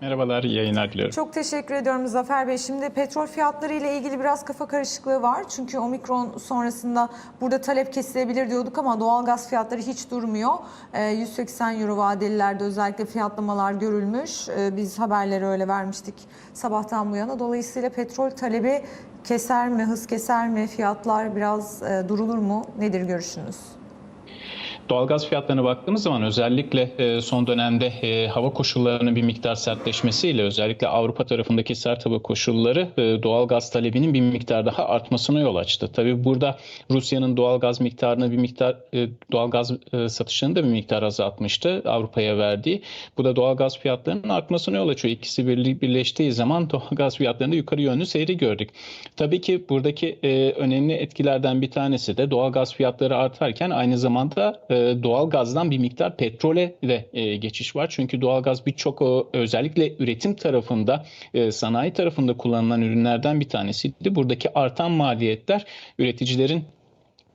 Merhabalar, iyi yayınlar diliyorum. Çok teşekkür ediyorum Zafer Bey. Şimdi petrol fiyatları ile ilgili biraz kafa karışıklığı var. Çünkü omikron sonrasında burada talep kesilebilir diyorduk ama doğalgaz fiyatları hiç durmuyor. Ee, 180 euro vadelilerde özellikle fiyatlamalar görülmüş. Ee, Biz haberleri öyle vermiştik sabahtan bu yana. Dolayısıyla petrol talebi keser mi, hız keser mi, fiyatlar biraz e, durulur mu? Nedir görüşünüz? Doğalgaz fiyatlarına baktığımız zaman özellikle e, son dönemde e, hava koşullarının bir miktar sertleşmesiyle özellikle Avrupa tarafındaki sert hava koşulları e, doğalgaz talebinin bir miktar daha artmasına yol açtı. Tabii burada Rusya'nın doğalgaz miktarını bir miktar doğalgaz satışını da bir miktar azaltmıştı Avrupa'ya verdiği. Bu da doğalgaz fiyatlarının artmasına yol açıyor. İkisi birleştiği zaman doğalgaz fiyatlarında yukarı yönlü seyri gördük. Tabii ki buradaki önemli etkilerden bir tanesi de doğalgaz fiyatları artarken aynı zamanda e, doğalgazdan bir miktar petrole de e, geçiş var. Çünkü doğalgaz birçok o, özellikle üretim tarafında, e, sanayi tarafında kullanılan ürünlerden bir tanesiydi. Buradaki artan maliyetler üreticilerin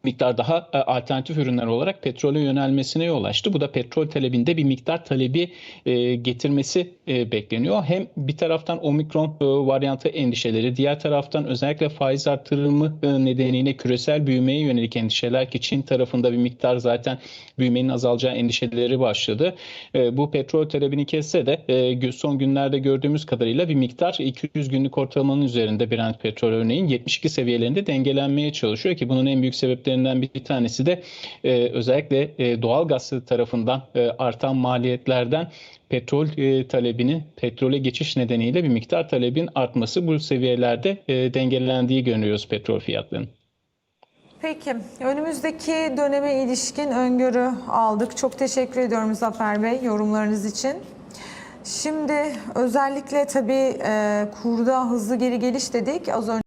miktar daha e, alternatif ürünler olarak petrole yönelmesine yol açtı. Bu da petrol talebinde bir miktar talebi e, getirmesi e, bekleniyor. Hem bir taraftan omikron e, varyantı endişeleri, diğer taraftan özellikle faiz artırımı nedeniyle küresel büyümeye yönelik endişeler ki Çin tarafında bir miktar zaten büyümenin azalacağı endişeleri başladı. Bu petrol talebini kesse de son günlerde gördüğümüz kadarıyla bir miktar 200 günlük ortalamanın üzerinde Brent petrol örneğin 72 seviyelerinde dengelenmeye çalışıyor ki bunun en büyük sebeplerinden bir tanesi de e, özellikle e, doğal gaz tarafından e, artan maliyetlerden petrol e, talebinin petrole geçiş nedeniyle bir miktar talebin artması bu seviyelerde e, dengelendiği görüyoruz petrol fiyatlarının. Peki, önümüzdeki döneme ilişkin öngörü aldık. Çok teşekkür ediyorum Zafer Bey yorumlarınız için. Şimdi özellikle tabii e, kurda hızlı geri geliş dedik. Az önce